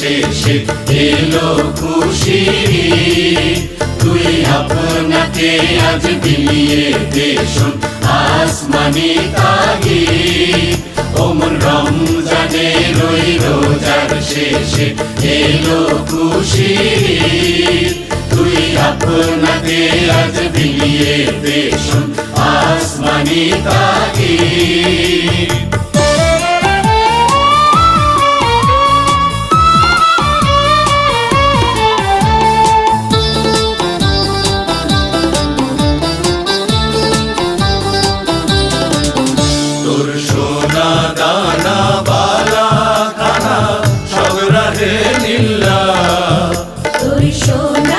শেষে এলো খুশি। তুই আপনাকে আজ বিলিয়ে দেশন আসমানি তাগি ওমন রমজানে রই রোজার শেষে এলো খুশি। তুই আপনাকে আজ বিলিয়ে দেশন আসমানি তাগি মধুর সোনা দানা বালা খানা সব রাহে নীলা। তোর সোনা